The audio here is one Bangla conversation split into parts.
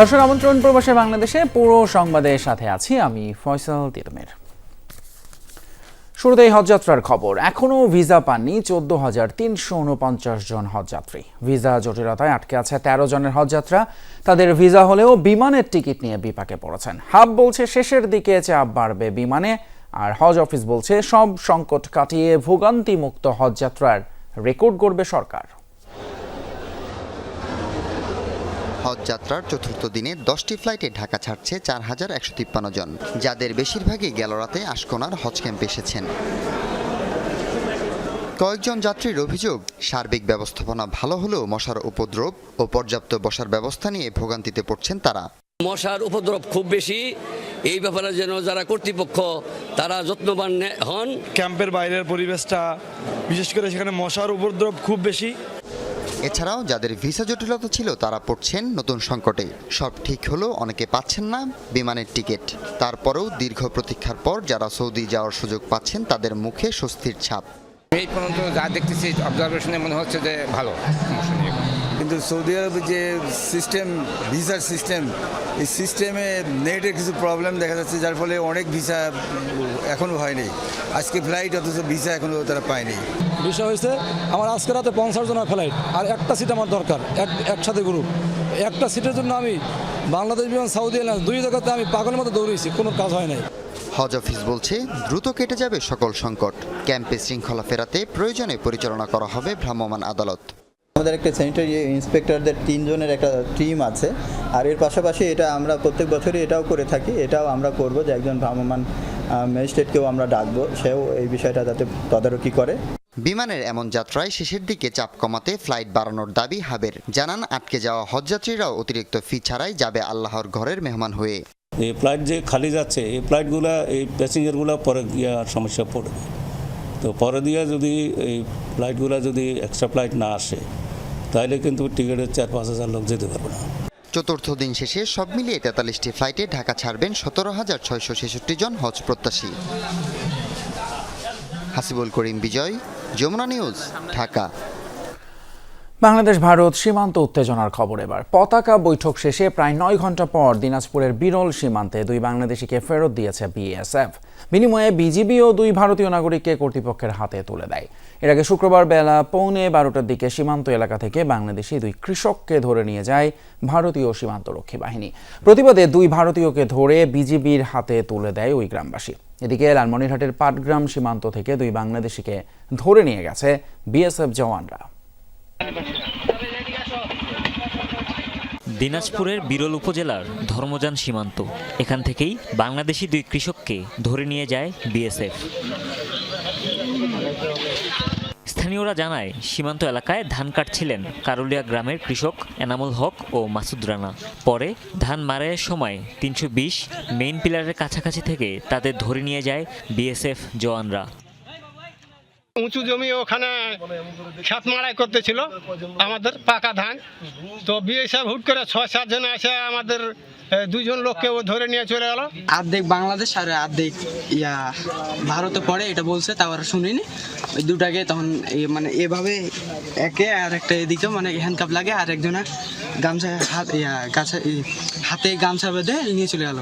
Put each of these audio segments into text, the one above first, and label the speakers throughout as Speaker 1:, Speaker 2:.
Speaker 1: দর্শক, আমন্ত্রণ প্রবাসে বাংলাদেশে পুরো সংবাদের সাথে আছি আমি ফয়সাল তিতমের শুরুতেই হজযাত্রার খবর। এখনও ভিসা পাননি চোদ্দ হাজার তিনশো উনপঞ্চাশ জন হজযাত্রী। ভিসা জটিলতায় আটকে আছে তেরো জনের হজযাত্রা। তাদের ভিসা হলেও বিমানের টিকিট নিয়ে বিপাকে পড়েছেন। হাব বলছে শেষের দিকে চাপ বাড়বে বিমানে, আর হজ অফিস বলছে সব সংকট কাটিয়ে ভোগান্তি মুক্ত হজযাত্রার রেকর্ড গড়বে সরকার।
Speaker 2: হজ যাত্রার চতুর্থ দিনে দশটি ফ্লাইটে ঢাকা ছাড়ছে চার হাজার একশো তিপ্পান্ন জন যাদের বেশিরভাগই গেল রাতে আশকোনার হজ ক্যাম্পে এসেছেন। কয়েকজন যাত্রীর অভিযোগ সার্বিক ব্যবস্থাপনা ভালো হলেও মশার উপদ্রব ও পর্যাপ্ত বসার ব্যবস্থা নিয়ে ভোগান্তিতে পড়ছেন তারা।
Speaker 3: মশার উপদ্রব খুব বেশি এই ব্যাপারে যেন যারা কর্তৃপক্ষ তারা যত্নবান হন।
Speaker 4: ক্যাম্পের বাইরের পরিবেশটা বিশেষ করে সেখানে মশার উপদ্রব খুব বেশি
Speaker 2: এছাড়াও যাদের ভিসা জটিলতা ছিল, তারা পড়ছেন নতুন সংকটে। সব ঠিক হলেও অনেকে পাচ্ছেন না বিমানের টিকিট। তারপরেও দীর্ঘ প্রতীক্ষার পর যারা সৌদি যাওয়ার সুযোগ পাচ্ছেন, তাদের মুখে স্বস্তির ছাপ।
Speaker 5: এই পর্যন্ত যা দেখতেছি অবজারভেশনে মনে হচ্ছে যে ভালো।
Speaker 6: কিন্তু সৌদি আরবের যে সিস্টেম ভিসার সিস্টেম এই সিস্টেমে নেটের কিছু প্রবলেম দেখা যাচ্ছে যার ফলে অনেক ভিসা এখনও হয়নি। আজকে ফ্লাইট অথচ ভিসা এখনও তারা পায়নি।
Speaker 7: বিষয় হয়েছে আমার আজকে রাতে পঞ্চাশ জনের ফ্লাইট আর একটা সিট আমার দরকার এক একসাথে গ্রুপ একটা সিটের জন্য আমি বাংলাদেশ বিমান সৌদি এয়ারলাইন্স দুই জায়গাতে আমি পাগলের মতো দৌড়েছি কোনো কাজ হয় নাই।
Speaker 2: হজ অফিস বলছে দ্রুত কেটে যাবে সকল সংকট। ক্যাম্পে শৃঙ্খলা ফেরাতে প্রয়োজনে পরিচালনা করা হবে ভ্রাম্যমাণ আদালত।
Speaker 8: আমাদের একটা স্যানিটারি ইন্সপেক্টরদের তিনজনের একটা টিম আছে। আর এর পাশাপাশি এটা আমরা প্রত্যেক বছরই এটাও করে থাকি এটাও আমরা করব যে একজন ভ্রাম্যমাণ ম্যাজিস্ট্রেটকেও আমরা ডাকবো সেও এই বিষয়টা যাতে তদারকি করে।
Speaker 2: বিমানের এমন যাত্রায় শেষের দিকে চাপ কমাতে ফ্লাইট বাড়ানোর দাবি হাবের। জানান আটকে যাওয়া হজযাত্রীরাও অতিরিক্ত ফি ছাড়াই যাবে আল্লাহর ঘরের মেহমান হয়ে।
Speaker 9: এই ফ্লাইট যে খালি যাচ্ছে এই ফ্লাইটগুলো এই প্যাসেঞ্জারগুলো পরে গিয়ে আর সমস্যা পড়বে। তো পরে দিয়ে যদি এই ফ্লাইটগুলো যদি এক্সট্রা ফ্লাইট না আসে তাহলে কিন্তু টিকিটের চার পাঁচ হাজার লোক যেতে পারবে না।
Speaker 2: চতুর্থ দিন শেষে সব মিলিয়ে তেতাল্লিশটি ফ্লাইটে ঢাকা ছাড়বেন সতেরো হাজার ছয়শো ছেষট্টি জন হজ প্রত্যাশী। হাসিবুল করিম বিজয়, যমুনা নিউজ, ঢাকা।
Speaker 1: বাংলাদেশ, ভারত সীমান্ত উত্তেজনার খবর এবার। পতাকা বৈঠক শেষে প্রায় নয় ঘণ্টা পর দিনাজপুরের বিরল সীমান্তে দুই বাংলাদেশিকে ফেরত দিয়েছে বিএসএফ। বিনিময়ে বিজিবি ও দুই ভারতীয় নাগরিককে কর্তৃপক্ষের হাতে তুলে দেয়। এর আগে শুক্রবার বেলা পৌনে বারোটার দিকে সীমান্ত এলাকা থেকে বাংলাদেশি দুই কৃষককে ধরে নিয়ে যায় ভারতীয় সীমান্তরক্ষী বাহিনী। প্রতিবাদে দুই ভারতীয়কে ধরে বিজিবির হাতে তুলে দেয় ওই গ্রামবাসী। এদিকে লালমনিরহাটের পাটগ্রাম সীমান্ত থেকে দুই বাংলাদেশিকে ধরে নিয়ে গেছে বিএসএফ জওয়ানরা।
Speaker 10: দিনাজপুরের বিরল উপজেলার ধর্মযান সীমান্ত। এখান থেকেই বাংলাদেশি দুই কৃষককে ধরে নিয়ে যায় বিএসএফ। স্থানীয়রা জানায়, সীমান্ত এলাকায় ধান কাটছিলেন কারুলিয়া গ্রামের কৃষক এনামুল হক ও মাসুদ রানা। পরে ধান মারাইয়ের সময় তিনশো বিশ মেইন পিলারের কাছাকাছি থেকে তাদের ধরে নিয়ে যায় বিএসএফ জওয়ানরা।
Speaker 11: উঁচু জমি ওখানে খেত মাড়াই করতেছিল আমাদের পাকা ধান। তো বিএসএফ হুট করে ছয় সাত জন এসে আমাদের এ, দুইজন লোককে ও ধরে নিয়ে চলে গেল।
Speaker 12: আর্ধেক বাংলাদেশ আর আর্ধেক ইয়া ভারতে পড়ে এটা বলছে তাও আর শুনিনি। ওই দুটাকে তখন মানে এভাবে একে আর একটা এদিকে মানে হ্যান্ডকাপ লাগে আর একজনের গামছা হাত ইয়া গাছা হাতে গামছা বেঁধে নিয়ে চলে গেল।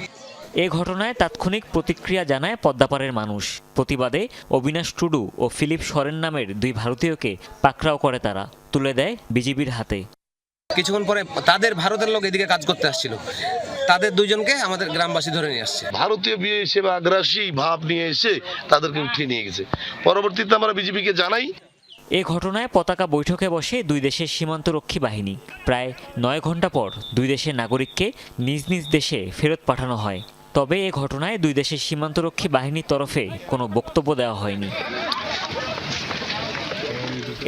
Speaker 10: এ ঘটনায় তাৎক্ষণিক প্রতিক্রিয়া জানায় পদ্মাপাড়ের মানুষ। প্রতিবাদে অবিনাশ টুডু ও ফিলিপ সরেন নামের দুই ভারতীয়কে পাকড়াও করে তারা তুলে দেয় বিজিবির হাতে।
Speaker 5: কিছুক্ষণ পরে তাদের ভারতের লোক এদিকে কাজ করতে আসছিল। তাদের দুজনকে আমাদের গ্রামবাসী ধরে নিয়ে আসছে।
Speaker 4: ভারতীয় বিয়ে হিসেবে আগ্রাসী ভাব নিয়ে এসে তাদেরকে উঠিয়ে নিয়ে গেছে। পরবর্তীতে আমরা বিজেপিকে জানাই।
Speaker 10: এ ঘটনায় পতাকা বৈঠকে বসে দুই দেশের সীমান্তরক্ষী বাহিনী। প্রায় নয় ঘণ্টা পর দুই দেশের নাগরিককে নিজ নিজ দেশে ফেরত পাঠানো হয়। তবে এ ঘটনায় দুই দেশের সীমান্তরক্ষী বাহিনীর তরফে কোনো বক্তব্য দেওয়া হয়নি।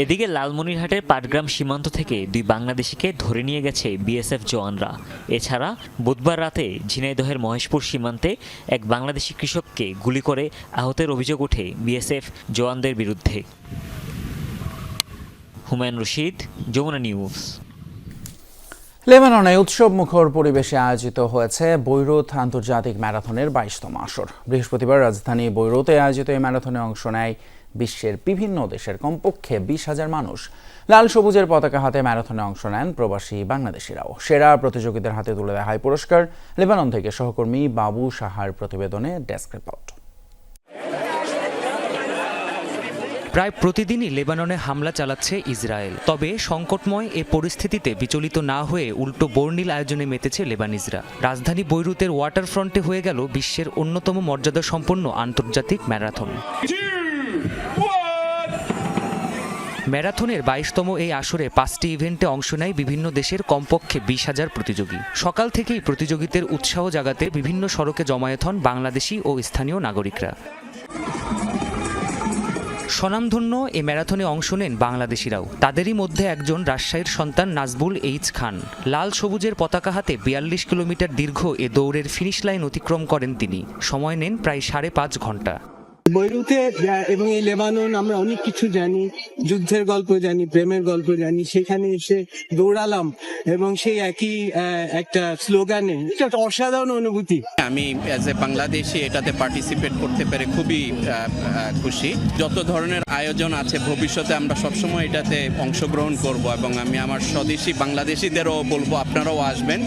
Speaker 10: এদিকে লালমনিরহাটের পাটগ্রাম সীমান্ত থেকে দুই বাংলাদেশিকে ধরে নিয়ে গেছে বিএসএফ জওয়ানরা। এছাড়া বুধবার রাতে ঝিনাইদহের মহেশপুর সীমান্তে এক বাংলাদেশি কৃষককে গুলি করে আহতের অভিযোগ ওঠে বিএসএফ জওয়ানদের বিরুদ্ধে। হুমায়ুন রশিদ, যমুনা নিউজ।
Speaker 1: লেবাননে উৎসব মুখর পরিবেশে আয়োজিত হয়েছে বৈরুত আন্তর্জাতিক ম্যারাথনের বাইশতম আসর। বৃহস্পতিবার রাজধানী বৈরুতে আয়োজিত এই ম্যারাথনে অংশ নেয় বিশ্বের বিভিন্ন দেশের কমপক্ষে বিশ হাজার মানুষ। লাল সবুজের পতাকা হাতে ম্যারাথনে অংশ নেন প্রবাসী বাংলাদেশিরাও। সেরা প্রতিযোগীদের হাতে তুলে দেওয়া হয় পুরস্কার। লেবানন থেকে সহকর্মী বাবু সাহার প্রতিবেদনে ডেস্ক রিপোর্ট।
Speaker 13: প্রায় প্রতিদিনই লেবাননে হামলা চালাচ্ছে ইসরায়েল। তবে সংকটময় এ পরিস্থিতিতে বিচলিত না হয়ে উল্টো বর্ণিল আয়োজনে মেতেছে লেবানিজরা। রাজধানী বৈরুতের ওয়াটারফ্রন্টে হয়ে গেল বিশ্বের অন্যতম মর্যাদা সম্পন্ন আন্তর্জাতিক ম্যারাথন। ম্যারাথনের বাইশতম এই আসরে পাঁচটি ইভেন্টে অংশ নেয় বিভিন্ন দেশের কমপক্ষে বিশ হাজার প্রতিযোগী। সকাল থেকেই প্রতিযোগিতার উৎসাহ জাগাতে বিভিন্ন সড়কে জমায়েত হন বাংলাদেশি ও স্থানীয় নাগরিকরা। স্বনামধন্য এ ম্যারাথনে অংশ নেন বাংলাদেশিরাও। তাদেরই মধ্যে একজন রাজশাহীর সন্তান নাজবুল এইচ খান। লাল সবুজের পতাকা হাতে বিয়াল্লিশ কিলোমিটার দীর্ঘ এ দৌড়ের ফিনিশ লাইন অতিক্রম করেন তিনি। সময় নেন প্রায় সাড়ে পাঁচ ঘণ্টা
Speaker 14: বৈরুতে এবং এই লেবানন আমরা অনেক কিছু জানি, যুদ্ধের গল্প জানি, প্রেমের গল্প জানি, সেখানে এসে দৌড়ালাম, এবং সেই একই একটা স্লোগানে, এটা অসাধারণ অনুভূতি।
Speaker 15: আমি অ্যাজ এ বাংলাদেশি এটাতে পার্টিসিপেট করতে পেরে খুবই খুশি। যত ধরনের আয়োজন আছে, ভবিষ্যতে আমরা সবসময় এটাতে অংশগ্রহণ করব, এবং আমি আমার স্বদেশি বাংলাদেশিদেরও বলব, আপনারাও আসবেন।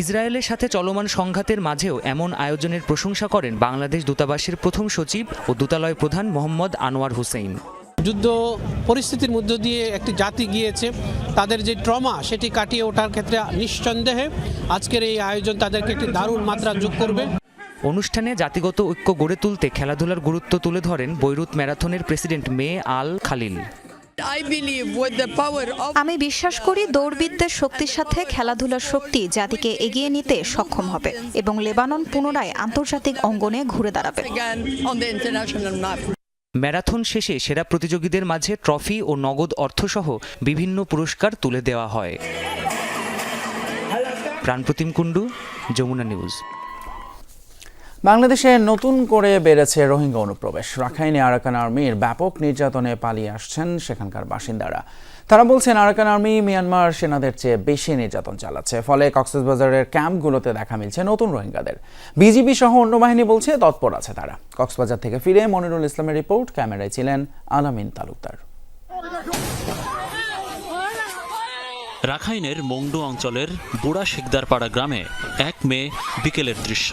Speaker 13: ইসরায়েলের সাথে চলমান সংঘাতের মাঝেও এমন আয়োজনের প্রশংসা করেন বাংলাদেশ দূতাবাসের প্রথম সচিব ও দূতালয় প্রধান মোহাম্মদ আনোয়ার হুসেইন।
Speaker 16: যুদ্ধ পরিস্থিতির মধ্য দিয়ে একটি জাতি গিয়েছে তাদের যে ট্রমা সেটি কাটিয়ে ওঠার ক্ষেত্রে নিঃসন্দেহে আজকের এই আয়োজন তাদেরকে একটি দারুণ মাত্রা যোগ করবে।
Speaker 13: অনুষ্ঠানে জাতিগত ঐক্য গড়ে তুলতে খেলাধুলার গুরুত্ব তুলে ধরেন বৈরুত ম্যারাথনের প্রেসিডেন্ট মে আল খালিল।
Speaker 17: আমি বিশ্বাস করি দৌড়বিদদের শক্তির সাথে খেলাধুলার শক্তি জাতিকে এগিয়ে নিতে সক্ষম হবে এবং লেবানন পুনরায় আন্তর্জাতিক অঙ্গনে ঘুরে দাঁড়াবে।
Speaker 13: ম্যারাথন শেষে সেরা প্রতিযোগীদের মাঝে ট্রফি ও নগদ অর্থসহ বিভিন্ন পুরস্কার তুলে দেওয়া হয়। প্রাণপ্রতিম কুণ্ডু যমুনা নিউজ।
Speaker 1: বাংলাদেশে নতুন করে বেড়েছে রোহিঙ্গা অনুপ্রবেশ। রাখাইনে আরাকান আর্মির ব্যাপক নির্যাতনে পালিয়ে আসছেন সেখানকার বাসিন্দারা। তারা বলছেন, আরাকান আর্মি মিয়ানমার সেনাদের চেয়ে বেশি নির্যাতন চালাচ্ছে। ফলে কক্সবাজারের ক্যাম্পগুলোতে দেখা মিলছে নতুন রোহিঙ্গাদের। বিজিবি সহ অন্য বাহিনী বলছে, তৎপর আছে তারা। কক্সবাজার থেকে ফিরে মনিরুল ইসলামের রিপোর্ট। ক্যামেরায় ছিলেন আলামিন তালুকদার।
Speaker 18: রাখাইনের মংডু অঞ্চলের বুড়া শিকদারপাড়া গ্রামে এক মে বিকেলের দৃশ্য।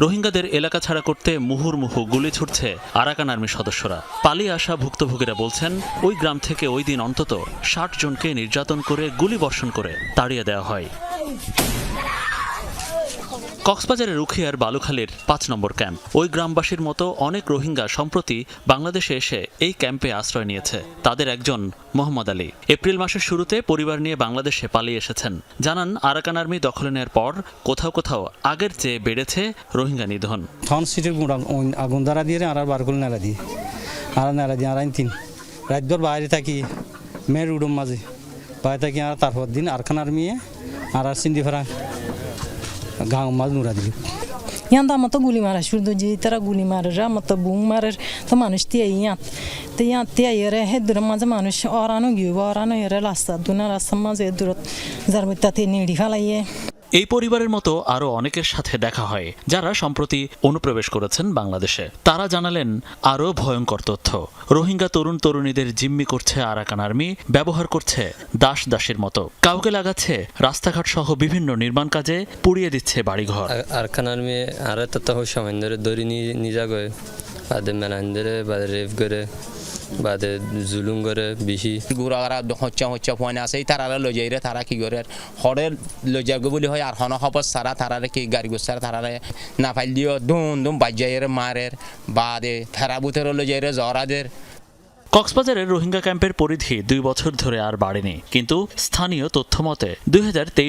Speaker 18: রোহিঙ্গাদের এলাকা ছাড়া করতে মুহুর্মুহু গুলি ছুটছে আরাকান আর্মির সদস্যরা। পালিয়ে আসা ভুক্তভোগীরা বলছেন, ওই গ্রাম থেকে ওই দিন অন্তত ষাট জনকে নির্যাতন করে গুলি বর্ষণ করে তাড়িয়ে দেওয়া হয়। কক্সবাজারের রুখিয়ার বালুখালীর পাঁচ নম্বর ক্যাম্প। ওই গ্রামবাসীর মতো অনেক রোহিঙ্গা সম্প্রতি বাংলাদেশে এসে এই ক্যাম্পে আশ্রয় নিয়েছে। তাদের একজন মোহাম্মদ আলী। এপ্রিল মাসের শুরুতে পরিবার নিয়ে বাংলাদেশে পালিয়ে এসেছেন। জানান, আরাকান আর্মি দখলে নেওয়ার পর কোথাও কোথাও আগের চেয়ে বেড়েছে রোহিঙ্গা নিধন।
Speaker 19: আগুন দ্বারা দিয়ে আর বারগুল নেড়া দিয়ে। আর নেড়া দিয়ে, আর তিন। রাতভর বাইরে থাকি, মেয়ের উডম মাঝে। বাইরে থাকি, আর তারপর দিন আরখান আর্মিয়ে আর আর সিন্দি ফেরা গাঁও মাছ নুরা দিলি
Speaker 20: ইয়ান আমার তো গুলি মারা শুধু যে তারা গুলি মারে আমার তো বুং মারে তো মানুষ তিয়াই ইয়াত তো ইয়াত তিয়াই এরে হে দূরের মাঝে মানুষ অরানো গিয়ে অরানো এরে রাস্তা দুনা রাস্তার মাঝে দূরত যার তাতে নিড়ি ফেলাইয়ে
Speaker 18: এই পরিবারের মতো আরও অনেকের সাথে দেখা হয়, যারা সম্প্রতি অনুপ্রবেশ করেছেন বাংলাদেশে। তারা জানালেন আরও ভয়ঙ্কর তথ্য। রোহিঙ্গা তরুণ তরুণীদের জিম্মি করছে আরাকান আর্মি, ব্যবহার করছে দাস দাসের মতো। কাউকে লাগাচ্ছে রাস্তাঘাট সহ বিভিন্ন নির্মাণ কাজে, পুড়িয়ে দিচ্ছে বাড়িঘর।
Speaker 21: আরকান আর্মি আর তো সময় ধরে দড়ি নিজা গয় বাদে বাদে রেপ করে। বাদে জুলুম করে বেশি
Speaker 22: গুড়াগারা হচ্ছা হচ্ছে ফোনে আছে তারা লজাইরে তারা কি করে হরের লজাগো বলি হয় আর হন হবস সারা তারারে কি গাড়ি গোসারা তারারে না ফাইল দিও দুম দুম বাজাইরে মারের বাদে ফেরাবুতের লজাইরে জরাদের
Speaker 18: কক্সবাজারের রোহিঙ্গা ক্যাম্পের পরিধি দুই বছর ধরে আর বাড়েনি। কিন্তু স্থানীয় তথ্য মতে দুই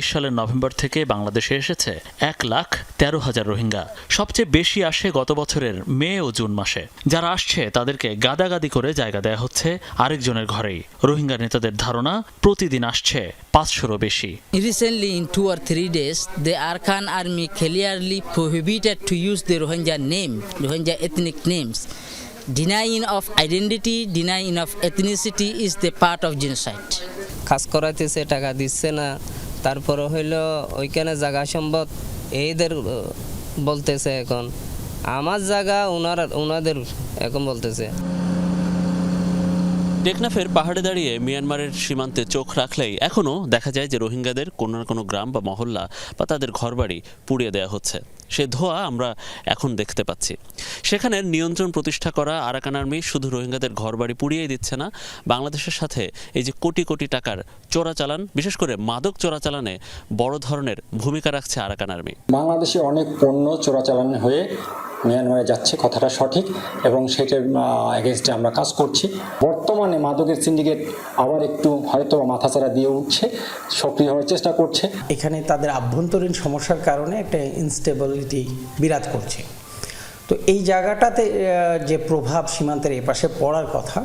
Speaker 18: সালের নভেম্বর থেকে বাংলাদেশে এসেছে এক লাখ তেরো হাজার রোহিঙ্গা। সবচেয়ে বেশি আসে গত বছরের মে ও জুন মাসে। যারা আসছে তাদেরকে গাদাগাদি করে জায়গা দেয়া হচ্ছে আরেকজনের ঘরেই। রোহিঙ্গা নেতাদের ধারণা প্রতিদিন আসছে পাঁচশোরও বেশি।
Speaker 23: Recently, in two or three days, the Arkan army clearly prohibited to use the Rohingya name Rohingya ethnic names. Denying of identity, denying of ethnicity is the part of genocide.
Speaker 24: কাজ করাইতেছে টাকা দিচ্ছে না তারপরে হইল ওইখানে জায়গা সম্পদ এইদের বলতেছে এখন। আমার জায়গা ওনারা ওনাদের এখন বলতেছে।
Speaker 18: টেকনাফের পাহাড়ে দাঁড়িয়ে মিয়ানমারের সীমান্তে চোখ রাখলেই এখনও দেখা যায় যে রোহিঙ্গাদের কোনো না কোনো গ্রাম বা মহল্লা বা তাদের ঘরবাড়ি পুড়িয়ে দেওয়া হচ্ছে। সে ধোয়া আমরা এখন দেখতে পাচ্ছি। সেখানে নিয়ন্ত্রণ প্রতিষ্ঠা করা আরাকান আর্মি শুধু রোহিঙ্গাদের ঘরবাড়ি পুড়িয়ে দিচ্ছে না বাংলাদেশের সাথে এই যে কোটি কোটি টাকার চোরাচালান বিশেষ করে মাদক চোরাচালানে বড় ধরনের ভূমিকা রাখছে আরাকান আর্মি।
Speaker 25: বাংলাদেশে অনেক পণ্য চোরাচালান হয়ে মিয়ানমারে যাচ্ছে কথাটা সঠিক এবং সেটার এগেনস্টে আমরা কাজ করছি। বর্তমানে মাদকের সিন্ডিকেট আবার একটু হয়তো মাথাচাড়া দিয়ে উঠছে সক্রিয় হওয়ার চেষ্টা করছে।
Speaker 26: এখানে তাদের আভ্যন্তরীণ সমস্যার কারণে একটা ইনস্টেবিলিটি বিরাজ করছে। তো এই জায়গাটাতে যে প্রভাব সীমান্তের এপাশে পড়ার কথা,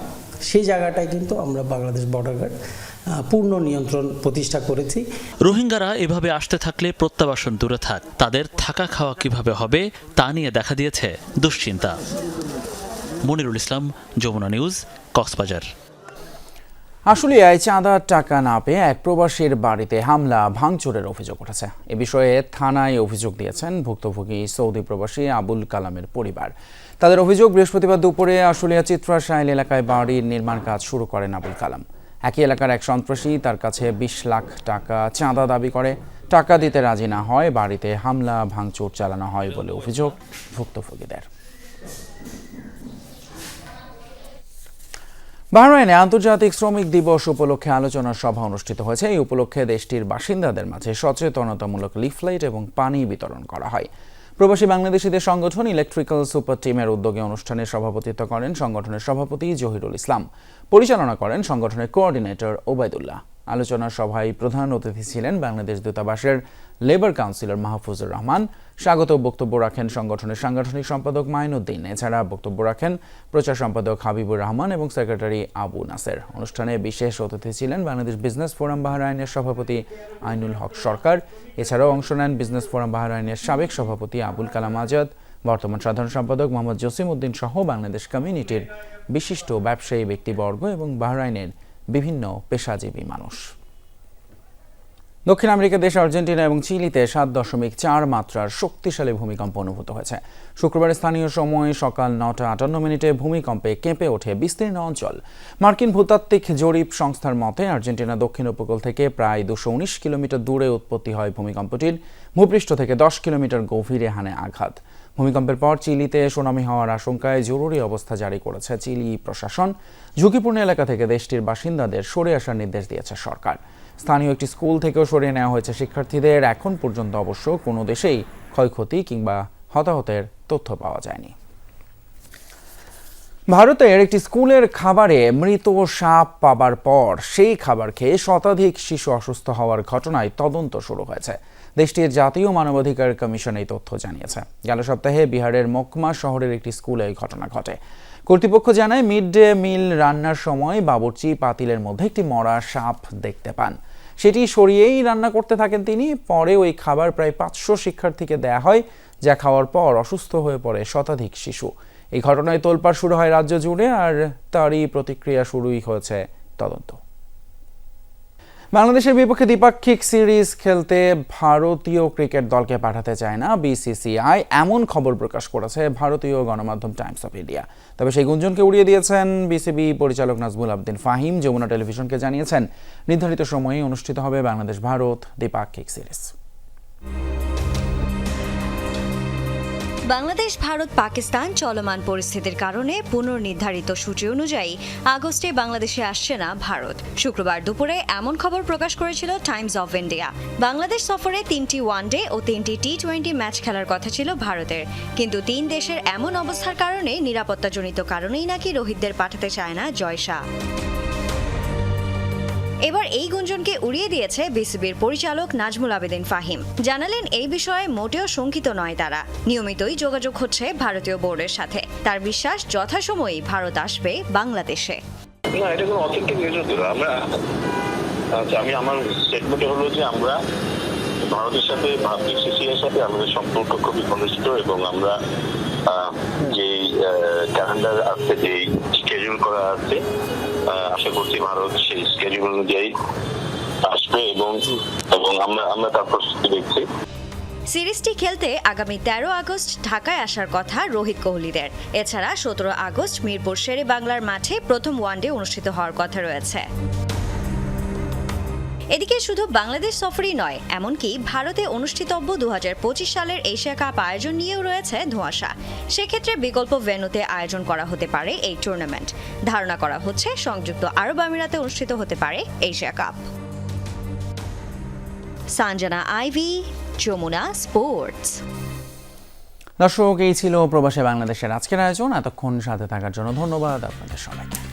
Speaker 26: সেই জায়গাটায় কিন্তু আমরা বাংলাদেশ বর্ডার গার্ড পূর্ণ নিয়ন্ত্রণ প্রতিষ্ঠা করেছি।
Speaker 18: রোহিঙ্গারা এভাবে আসতে থাকলে প্রত্যাবাসন দূরে থাক। তাদের থাকা খাওয়া কীভাবে হবে, তা নিয়ে দেখা দিয়েছে দুশ্চিন্তা। মনিরুল ইসলাম, যমুনা নিউজ, কক্সবাজার।
Speaker 1: আশুলিয়ায় চাঁদার টাকা না পেয়ে এক প্রবাসীর বাড়িতে হামলা, ভাঙচুরের অভিযোগ উঠেছে। এ বিষয়ে থানায় অভিযোগ দিয়েছেন ভুক্তভোগী সৌদি প্রবাসী আবুল কালামের পরিবার। তাদের অভিযোগ, বৃহস্পতিবার দুপুরে আশুলিয়া চিত্রাশাইল এলাকায় বাড়ির নির্মাণ কাজ শুরু করেন আবুল কালাম। একই এলাকার এক সন্ত্রাসী তার কাছে বিশ লাখ টাকা চাঁদা দাবি করে। টাকা দিতে রাজি না হয়, বাড়িতে হামলা, ভাঙচুর চালানো হয় বলে অভিযোগ ভুক্তভোগীদের। বাহরাইনে আন্তর্জাতিক শ্রমিক দিবস উপলক্ষে আলোচনা সভা অনুষ্ঠিত হয়েছে। এই উপলক্ষে দেশটির বাসিন্দাদের মাঝে সচেতনতামূলক লিফলেট এবং পানি বিতরণ করা হয়। প্রবাসী বাংলাদেশিদের সংগঠন ইলেকট্রিক্যাল সুপার টিমের উদ্যোগে অনুষ্ঠানে সভাপতিত্ব করেন সংগঠনের সভাপতি জহিরুল ইসলাম। পরিচালনা করেন সংগঠনের কোঅর্ডিনেটর ওবায়দুল্লাহ। আলোচনা সভায় প্রধান অতিথি ছিলেন বাংলাদেশ দূতাবাসের লেবার কাউন্সিলর মাহফুজুর রহমান। স্বাগত, বক্তব্য রাখেন সংগঠনের সাংগঠনিক সম্পাদক মাইনুদ্দিন। এছাড়া বক্তব্য রাখেন প্রচার সম্পাদক হাবিবুর রহমান এবং সেক্রেটারি আবু নাসের। অনুষ্ঠানে বিশেষ অতিথি ছিলেন বাংলাদেশ বিজনেস ফোরাম বাহরাইনের সভাপতি আইনুল হক সরকার। এছাড়াও অংশ নেন বিজনেস ফোরাম বাহরাইনের সাবেক সভাপতি আবুল কালাম আজাদ। বর্তমান সাধারণ সম্পাদক মোহাম্মদ জসিম উদ্দিন সহ বাংলাদেশ কমিউনিটির বিশিষ্ট ব্যবসায়ী ব্যক্তিবর্গ এবং বাহরাইনের বিভিন্ন পেশাজীবী মানুষ। দক্ষিণ আমেরিকা দেশ, আর্জেন্টিনা এবং চিলিতে সাত দশমিক চার মাত্রার শক্তিশালী ভূমিকম্প অনুভূত হয়েছে। শুক্রবার স্থানীয় সময় সকাল নটা আটান্ন মিনিটে ভূমিকম্পে কেঁপে ওঠে বিস্তীর্ণ অঞ্চল। মার্কিন ভূতাত্ত্বিক জরিপ সংস্থার মতে, আর্জেন্টিনা দক্ষিণ উপকূল থেকে প্রায় দুশো উনিশ কিলোমিটার দূরে উৎপত্তি হয় ভূমিকম্পটির। ভূপৃষ্ঠ থেকে দশ কিলোমিটার গভীরে হানে আঘাত। ভূমিকম্পের পর চিলিতে সুনামি হওয়ার আশঙ্কায় জরুরি অবস্থা জারি করেছে চিলি প্রশাসন। ঝুঁকিপূর্ণ এলাকা থেকে দেশটির বাসিন্দাদের সরে আসার নির্দেশ দিয়েছে সরকার। স্থানীয় একটি স্কুল থেকেও সরিয়ে নেওয়া হয়েছে শিক্ষার্থীদের। এখন পর্যন্ত অবশ্য কোনো দেশেই ক্ষয়ক্ষতি কিংবা হতাহতের তথ্য পাওয়া যায়নি। ভারতের একটি স্কুলের খাবারে মৃত সাপ পাবার পর সেই খাবার খেয়ে শতাধিক শিশু অসুস্থ হওয়ার ঘটনায় তদন্ত শুরু হয়েছে। দেশটির জাতীয় মানবাধিকার কমিশন এই তথ্য জানিয়েছে। গেল সপ্তাহে বিহারের মকমা শহরের একটি স্কুলে এই ঘটনা ঘটে। কর্তৃপক্ষ জানায়, মিড ডে মিল রান্নার সময় বাবুর্চি পাতিলের মধ্যে একটি মরা সাপ দেখতে পান। সেটি সরিয়েই রান্না করতে থাকেন তিনি। পরে ওই খাবার প্রায় পাঁচশো শিক্ষার্থীকে দেয়া হয়, যা খাওয়ার পর অসুস্থ হয়ে পড়ে শতাধিক শিশু। এই ঘটনায় তোলপাড় শুরু হয় রাজ্য জুড়ে আর তারই প্রতিক্রিয়া শুরুই হয়েছে তদন্ত। বাংলাদেশের বিপক্ষে দ্বিপাক্ষিক সিরিজ খেলতে ভারতীয় ক্রিকেট দলকে পাঠাতে চায় না বিসিসিআই। এমন খবর প্রকাশ করেছে ভারতীয় গণমাধ্যম টাইমস অফ ইন্ডিয়া। তবে সেই গুঞ্জনকে উড়িয়ে দিয়েছেন বিসিবি পরিচালক নাজমুল আবদিন ফাহিম। যমুনা টেলিভিশনকে জানিয়েছেন, নির্ধারিত সময়ে অনুষ্ঠিত হবে বাংলাদেশ ভারত দ্বিপাক্ষিক সিরিজ।
Speaker 27: বাংলাদেশ, ভারত, পাকিস্তান চলমান পরিস্থিতির কারণে পুনর্নির্ধারিত সূচি অনুযায়ী আগস্টে বাংলাদেশে আসছে না ভারত। শুক্রবার দুপুরে এমন খবর প্রকাশ করেছিল টাইমস অফ ইন্ডিয়া। বাংলাদেশ সফরে তিনটি ওয়ানডে ও তিনটি টি টোয়েন্টি ম্যাচ খেলার কথা ছিল ভারতের। কিন্তু তিন দেশের এমন অবস্থার কারণে নিরাপত্তাজনিত কারণেই নাকি রোহিতদের পাঠাতে চায় না জয় শাহ। এবার এই গুঞ্জনকে উড়িয়ে দিয়েছে বিসিবির পরিচালক নাজমুল আবেদিন ফাহিম। জানালেন, এই বিষয়ে মোটেও শঙ্কিত নয় তারা। নিয়মিতই যোগাযোগ হচ্ছে ভারতীয় বোর্ডের সাথে। তার বিশ্বাস, যথাসময়েই ভারত আসবে বাংলাদেশে।
Speaker 28: আচ্ছা আমি, আমার স্টেটমেন্টে হলো যে আমরা ভারতের সাথে বিসিসি এর সাথে আমাদের সম্পর্ক খুবই ঘনিষ্ঠ এবং আমরা যেই ক্যালেন্ডার আছে, যেই স্কেডিউল করা আছে আশা করছি ভারত সেই স্কেডিউল অনুযায়ী আসবে এবং এবং আমরা আমরা তার প্রস্তুতি দেখছি।
Speaker 27: সিরিজটি খেলতে আগামী তেরো আগস্ট ঢাকায় আসার কথা রোহিত কোহলিদের। এছাড়া সতেরো আগস্ট মিরপুর শেরে বাংলার মাঠে প্রথম ওয়ানডে অনুষ্ঠিত হওয়ার কথা রয়েছে। এদিকে শুধু বাংলাদেশ সফরই নয়, এমনকি ভারতে অনুষ্ঠিতব্য দু সালের এশিয়া কাপ আয়োজন নিয়েও রয়েছে ধোঁয়াশা। সেক্ষেত্রে বিকল্প ভেন্যুতে আয়োজন করা হতে পারে এই টুর্নামেন্ট ধারণা করা হচ্ছে সংযুক্ত আরব আমিরাতে অনুষ্ঠিত হতে পারে Asia Cup. Sanjana Ivy, Jamuna Sports.
Speaker 1: দর্শক, এই ছিল প্রবাসে বাংলাদেশের আজকের আয়োজন। এতক্ষণ সাথে থাকার জন্য ধন্যবাদ আপনাদের সবাইকে।